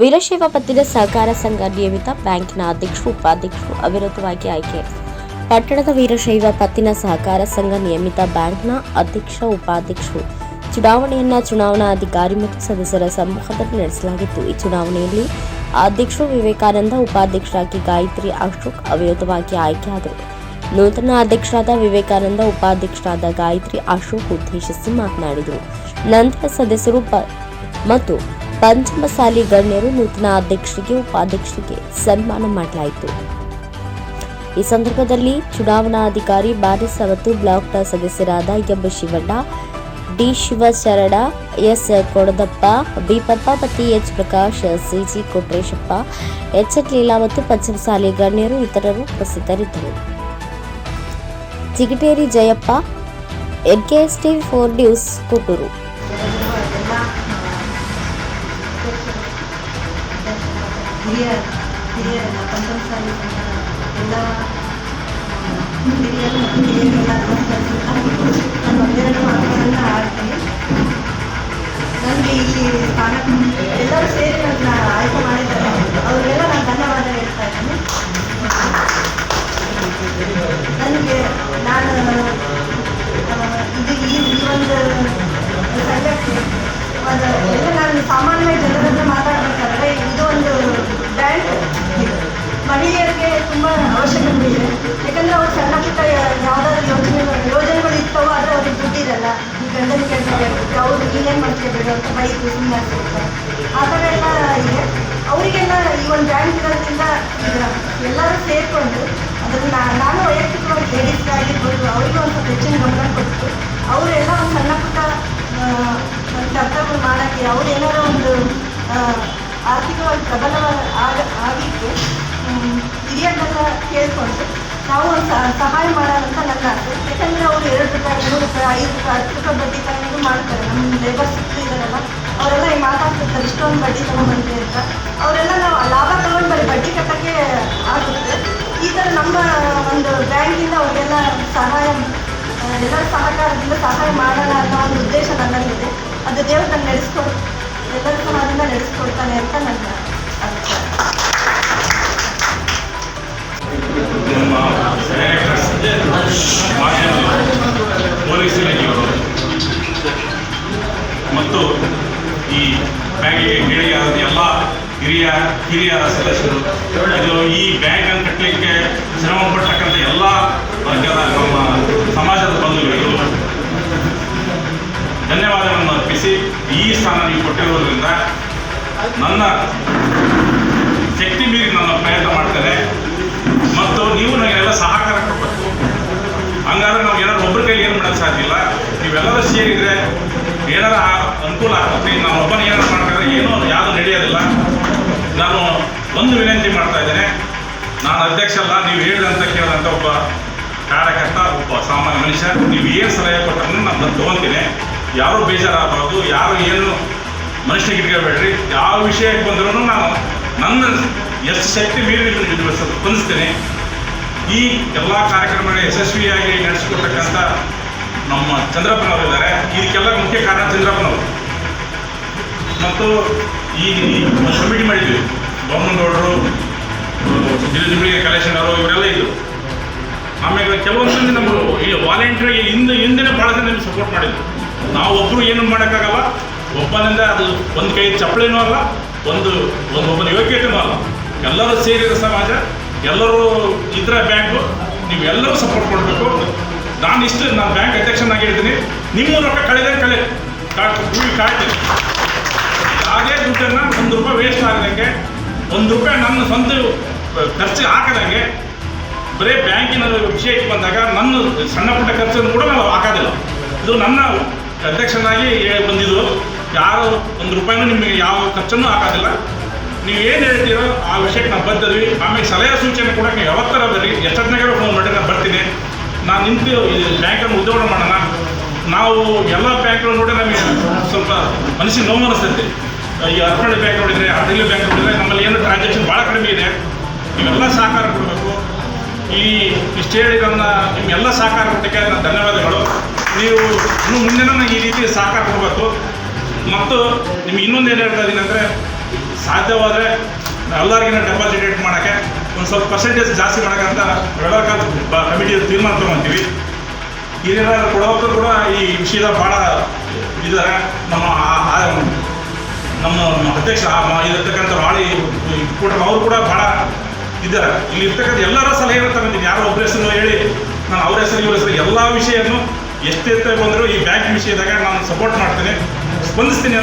ವೀರಶೈವ ಪತ್ತಿನ ಸಹಕಾರ ಸಂಘ ನಿಯಮಿತ ಬ್ಯಾಂಕಿನ ಅಧ್ಯಕ್ಷರು, ಉಪಾಧ್ಯಕ್ಷರು ಅವಿರೋಧವಾಗಿ ಆಯ್ಕೆ. ಪಟ್ಟಣದ ವೀರಶೈವ ಪತ್ತಿನ ಸಹಕಾರ ಸಂಘ ನಿಯಮಿತ ಬ್ಯಾಂಕ್ನ ಅಧ್ಯಕ್ಷ, ಉಪಾಧ್ಯಕ್ಷರು. ಚುನಾವಣೆಯನ್ನ ಚುನಾವಣಾಧಿಕಾರಿ ಮತ್ತು ಸದಸ್ಯರ ಸಮ್ಮುಖದಲ್ಲಿ ನಡೆಸಲಾಗಿತ್ತು. ಈ ಚುನಾವಣೆಯಲ್ಲಿ ಅಧ್ಯಕ್ಷರು ವಿವೇಕಾನಂದ, ಉಪಾಧ್ಯಕ್ಷರಾಗಿ ಗಾಯತ್ರಿ ಅಶೋಕ್ ಅವಿರೋಧವಾಗಿ ಆಯ್ಕೆಯಾದರು ನೂತನ ಅಧ್ಯಕ್ಷರಾದ ವಿವೇಕಾನಂದ, ಉಪಾಧ್ಯಕ್ಷರಾದ ಗಾಯತ್ರಿ ಅಶೋಕ್ ಉದ್ದೇಶಿಸಿ ಮಾತನಾಡಿದರು. ನಂತರ ಸದಸ್ಯರು ಮತ್ತು ಪಂಚಮಸಾಲಿ ಗಣ್ಯರು ನೂತನ ಅಧ್ಯಕ್ಷರಿಗೆ, ಉಪಾಧ್ಯಕ್ಷರಿಗೆ ಸನ್ಮಾನ ಮಾಡಲಾಯಿತು. ಈ ಸಂದರ್ಭದಲ್ಲಿ ಚುನಾವಣಾಧಿಕಾರಿ ಬಾರಿಸ್ ಮತ್ತು ಬ್ಲಾಕ್ನ ಸದಸ್ಯರಾದ M Shivanna, D Shivasharana, S Kodadappa, B Padmavathi, H Prakash CG Kotreshappa, H N Leela ಮತ್ತು ಪಂಚಮಸಾಲಿ ಗಣ್ಯರು ಇತರರು ಉಪಸ್ಥಿತರಿದ್ದರು. Chigateri Jayappa NKS TV four news, Kotturu. ಹಿರಿಯ ಪಂಚಮಸಾಲಿ ಸಂಘದ ಎಲ್ಲ ಹಿರಿಯರು ಮತ್ತು ಹಿರಿಯರೆಲ್ಲ ನಮಸ್ಕರಿಸುತ್ತಾ ನಾನು ಒಂದೆರಡು ಮಾತುಗಳನ್ನು ಆಡ್ತೀನಿ ನನಗೆ ಇಲ್ಲಿ ಸ್ಥಾನ ಎಲ್ಲರೂ ಸೇರಿ ನನ್ನ ಆಯ್ಕೆ ಮಾಡಿದ್ದಾರೆ ಅವರಿಗೆಲ್ಲ ನಾನು ಧನ್ಯವಾದ ಹೇಳ್ತಾ ಇದ್ದೀನಿ ನನಗೆ ನಾನು ಇದು ಈ ಒಂದು ಸಂಘಕ್ಕೆ ಅದು ಎಲ್ಲ ನಾನು ಸಾಮಾನ್ಯ ಜನರನ್ನು ಮಾತಾಡ ಒಂದು ಬ್ಯಾಂಕ್ ಮಹಿಳೆಯರಿಗೆ ತುಂಬ ಅವಶ್ಯಕತೆ ಇದೆ ಯಾಕಂದರೆ ಅವ್ರು ಸಣ್ಣ ಪುಟ್ಟ ಯಾವುದಾದ್ರು ಯೋಜನೆ ಯೋಜನೆಗಳು ಇರ್ತವೋ ಆದರೆ ಅವ್ರಿಗೆ ದುಡ್ಡಿರಲ್ಲ. ಈ ಗಂಡನ ಕೆಲಸಕ್ಕೆ ಅವ್ರು ನೀನೇನು ಮಾಡ್ತೀಯ ಬೇಡ ಅಂತ ಬೈದು ಸುಮ್ಮನೆ ಆಗ್ತಿರ್ತಾರೆ ಆ ಥರ ಎಲ್ಲ ಇದೆ. ಅವರಿಗೆಲ್ಲ ಈ ಒಂದು ಬ್ಯಾಂಕ್ ಇರೋದ್ರಿಂದ ಎಲ್ಲರೂ ಸೇರಿಕೊಂಡು ಅದನ್ನು ನಾನು ವೈಯಕ್ತಿಕವಾಗಿ ಲೇಡೀಸ್ ಆಗಿರ್ಬೋದು ಅವರಿಗೂ ಒಂದು ಸ್ವಲ್ಪ ಹೆಚ್ಚಿನ ಗಮನ ಕೊಟ್ಟು ಅವರೆಲ್ಲ ಒಂದು ಸಣ್ಣ ಪುಟ್ಟ ಕರ್ತವ್ಯ ಮಾಡೋಕ್ಕೆ ಅವ್ರು ಏನಾರ ಒಂದು ಆರ್ಥಿಕವಾಗಿ ಪ್ರಬಲವಾದ ಕೇಳಿಕೊಂಡು ನಾವು ಒಂದು ಸಹಾಯ ಮಾಡೋಣ ಅಂತ ನನ್ನ ಆಸೆ. ಯಾಕಂದರೆ ಅವರು ಎರಡು ರೂಪಾಯಿ, ಮೂರು ರೂಪಾಯಿ, ಐದು ರೂಪಾಯಿ, ಹತ್ತು ರೂಪಾಯಿ ಬಡ್ಡಿ ತಗೊಂಡು ಮಾಡ್ತಾರೆ. ನಮ್ಮ ಲೇಬರ್ಸ್ ಇದ್ದಾರಲ್ಲ, ಅವರೆಲ್ಲ ಈ ಮಾತಾಡ್ತಿರ್ತಾರೆ, ಇಷ್ಟೊಂದು ಬಡ್ಡಿ ತೊಗೊಂಡ್ಬಂದ್ರಿ ಅಂತ. ಅವರೆಲ್ಲ ನಾವು ಲಾಭ ತಗೊಂಡು ಬರೀ ಬಡ್ಡಿ ಕಟ್ಟೋಕ್ಕೆ ಆಗುತ್ತೆ. ಈ ಥರ ನಮ್ಮ ಒಂದು ಬ್ಯಾಂಕಿಂದ ಅವರಿಗೆಲ್ಲ ಸಹಾಯ ಎಲ್ಲರ ಸಹಕಾರದಿಂದ ಸಹಾಯ ಮಾಡೋಣ ಅನ್ನೋ ಒಂದು ಉದ್ದೇಶ ನನ್ನಲ್ಲಿದೆ. ಅದು ದೇವರು ನಾನು ನಡೆಸ್ಕೊಡ್, ಎಲ್ಲರ ಸಹಾಯದಿಂದ ನಡೆಸ್ಕೊಡ್ತಾನೆ ಅಂತ ನನ್ನ ಹಿರಿಯ ಹಿರಿಯ ಸದಸ್ಯರು ಇದು ಈ ಬ್ಯಾಂಕ್ ಅನ್ನು ಕಟ್ಟಲಿಕ್ಕೆ ಶ್ರಮ ಪಡ್ತಕ್ಕಂಥ ಎಲ್ಲ ವರ್ಗದ ನಮ್ಮ ಸಮಾಜದ ಬಂಧುಗಳು, ಧನ್ಯವಾದಗಳನ್ನು ಅರ್ಪಿಸಿ ಈ ಸ್ಥಾನ ನೀವು ಕೊಟ್ಟಿರುವುದರಿಂದ ನನ್ನ ಶಕ್ತಿ ಮೀರಿ ನನ್ನ ಪ್ರಯತ್ನ ಮಾಡ್ತೇನೆ. ಮತ್ತು ನೀವು ನನಗೆಲ್ಲ ಸಹಕಾರ ಕೊಡಬೇಕು. ಹಂಗಾದ್ರೆ ನಾವು ಏನಾದ್ರು ಒಬ್ಬರ ಕೈಲಿ ಏನು ಮಾಡೋಕ್ಕೆ ಸಾಧ್ಯ ಇಲ್ಲ. ನೀವೆಲ್ಲರೂ ಸೇರಿದರೆ ಏನಾರ ಅನುಕೂಲ ನಾನು ಒಂದು ವಿನಂತಿ ಮಾಡ್ತಾ ಇದ್ದೇನೆ. ನಾನು ಅಧ್ಯಕ್ಷ ಅಲ್ಲ, ನೀವು ಹೇಳಿದಂತ ಕೇಳಿದಂಥ ಒಬ್ಬ ಕಾರ್ಯಕರ್ತ, ಒಬ್ಬ ಸಾಮಾನ್ಯ ಮನುಷ್ಯ. ನೀವು ಏನು ಸಲಹೆ ಕೊಟ್ಟರೂ ನಾನು ತೊಗೊತೀನಿ. ಯಾರೂ ಬೇಜಾರಾಗಬಾರ್ದು, ಯಾರು ಏನು ಮನುಷ್ಯ ಇಟ್ಕೋಬೇಡ್ರಿ. ಯಾವ ವಿಷಯಕ್ಕೆ ಬಂದರೂ ನಾನು ನನ್ನ ಎಷ್ಟು ಶಕ್ತಿ ಮೀರಿ ಸ್ಪಂದಿಸ್ತೀನಿ. ಈ ಎಲ್ಲ ಕಾರ್ಯಕ್ರಮಗಳ ಯಶಸ್ವಿಯಾಗಿ ನಡೆಸಿಕೊಡ್ತಕ್ಕಂಥ ನಮ್ಮ ಚಂದ್ರಪ್ಪನವರು ಇದ್ದಾರೆ. ಇದಕ್ಕೆಲ್ಲ ಮುಖ್ಯ ಕಾರಣ ಚಂದ್ರಪ್ಪನವರು. ಮತ್ತು ಈ ಕಮಿಟಿ ಮಾಡಿದ್ವಿ ಸಪೋರ್ಟ್ ಮಾಡಿದ್ರು. ನಾವು ಒಬ್ಬರು ಏನು ಮಾಡೋಕ್ಕಾಗಲ್ಲ. ಒಬ್ಬನಿಂದ ಅದು ಒಂದು ಕೈ ಚಪ್ಪಳಿನೂ ಅಲ್ಲ, ಒಂದು ಒಂದು ಒಬ್ಬನ ಅಲ್ಲ. ಎಲ್ಲರೂ ಸೇರಿದ ಸಮಾಜ, ಎಲ್ಲರೂ ಇದ್ರ ಬ್ಯಾಂಕು ನೀವೆಲ್ಲರೂ ಸಪೋರ್ಟ್ ಮಾಡಬೇಕು ನಾನು ಇಷ್ಟು, ನಾನು ಬ್ಯಾಂಕ್ ಅಧ್ಯಕ್ಷನಾಗಿ ಹೇಳ್ತೀನಿ ನಿಮ್ಮ ರೊಕ್ಕ ಕಳೆದೇ ಕಳೆ. ಕಾಯ್ತೀನಿ ಯಾವುದೇ ದುಡ್ಡನ್ನು ಒಂದು ರೂಪಾಯಿ ವೇಸ್ಟ್ ಆಗದಂಗೆ ಒಂದು ರೂಪಾಯಿ ನನ್ನ ಸ್ವಂತ ಖರ್ಚು ಹಾಕದಂಗೆ ಬರೀ ಬ್ಯಾಂಕಿನ ವಿಷಯಕ್ಕೆ ಬಂದಾಗ ನನ್ನ ಸಣ್ಣ ಪುಟ್ಟ ಖರ್ಚನ್ನು ಕೂಡ ನಾವು ಹಾಕೋದಿಲ್ಲ. ಇದು ನನ್ನ ಅಧ್ಯಕ್ಷನಾಗಿ ಬಂದಿದ್ದು. ಯಾರು ಒಂದು ರೂಪಾಯಿನೂ ನಿಮಗೆ ಯಾವ ಖರ್ಚನ್ನು ಹಾಕೋದಿಲ್ಲ. ನೀವು ಏನು ಹೇಳ್ತೀರೋ ಆ ವಿಷಯಕ್ಕೆ ನಾವು ಬದ್ಧದ್ವಿ. ಆಮೇಲೆ ಸಲಹೆ ಸೂಚನೆ ಕೂಡ ನೀವು ಯಾವತ್ತರ ಬರ್ರಿ ನಗರ ಫೋನ್ ಮಾಡಿ ನಾನು ಬರ್ತೀನಿ. ನಾನು ನಿಂತು ಬ್ಯಾಂಕನ್ನು ಉದ್ಯೋಗ ಮಾಡೋಣ. ನಾವು ಎಲ್ಲ ಬ್ಯಾಂಕ್ಗಳು ನೋಡಿ ನಮಗೆ ಸ್ವಲ್ಪ ಮನಸ್ಸಿಗೆ ನೋವು ಅನಿಸ್ತೈತಿ. ಈ ಅರ್ಪಣೆ ಬ್ಯಾಂಕ್ ನೋಡಿದರೆ ಅಡಿಲಿ ಬ್ಯಾಂಕ್ ನೋಡಿದರೆ ನಮ್ಮಲ್ಲಿ ಏನು ಟ್ರಾನ್ಸಾಕ್ಷನ್ ಭಾಳ ಕಡಿಮೆ ಇದೆ. ನೀವೆಲ್ಲ ಸಹಕಾರ ಕೊಡಬೇಕು. ಈ ಇಷ್ಟು ಹೇಳಿ ನನ್ನ ನಿಮ್ಗೆಲ್ಲ ಸಹಕಾರ ಕೊಟ್ಟಕ್ಕೆ ನಾನು ಧನ್ಯವಾದಗಳು. ನೀವು ಇನ್ನು ಮುಂದೆ ನನಗೆ ಈ ರೀತಿ ಸಹಕಾರ ಕೊಡಬೇಕು ಮತ್ತು ನಿಮ್ಗೆ ಇನ್ನೊಂದು ಏನು ಹೇಳ್ತಾ ಇದ್ದೀನಿ ಅಂದರೆ, ಸಾಧ್ಯವಾದರೆ ಎಲ್ಲರಿಗಿನ ಡೆಪಾಸಿಟ್ ರೇಟ್ ಮಾಡೋಕ್ಕೆ ಒಂದು ಸ್ವಲ್ಪ ಪರ್ಸೆಂಟೇಜ್ ಜಾಸ್ತಿ ಮಾಡೋಕ್ಕಂತ ಕಾಲ್ ಕಮಿಟಿ ತೀರ್ಮಾನ ತೊಗೊಂತೀವಿ. ಹಿರಿಯರ ಕೊಡೋಕ್ಕೂ ಕೂಡ ಈ ವಿಷಯದ ಭಾಳ ಇದ್ದಾರೆ. ನಮ್ಮ ನಮ್ಮ ಅಧ್ಯಕ್ಷ ಇಲ್ಲಿರ್ತಕ್ಕಂಥ ರಾಳಿ ಕೂಡ ಅವರು ಕೂಡ ಭಾಳ ಇದ್ದಾರೆ. ಇಲ್ಲಿ ಇರ್ತಕ್ಕಂಥ ಎಲ್ಲರ ಸಲಹೆ ತಗೊಂಡಿದ್ದೀನಿ ಯಾರೋ ಒಬ್ಬರ ಹೆಸರು ಹೇಳಿ, ನಾನು ಅವ್ರ ಹೆಸರು, ಇವ್ರ ಹೆಸರು, ಎಲ್ಲ ವಿಷಯವನ್ನು ಎಷ್ಟೆತ್ತ ಬಂದರೂ ಈ ಬ್ಯಾಂಕ್ ವಿಷಯದಾಗ ನಾನು ಸಪೋರ್ಟ್ ಮಾಡ್ತೇನೆ. ಸ್ಪಂದಿಸ್ತೀನಿ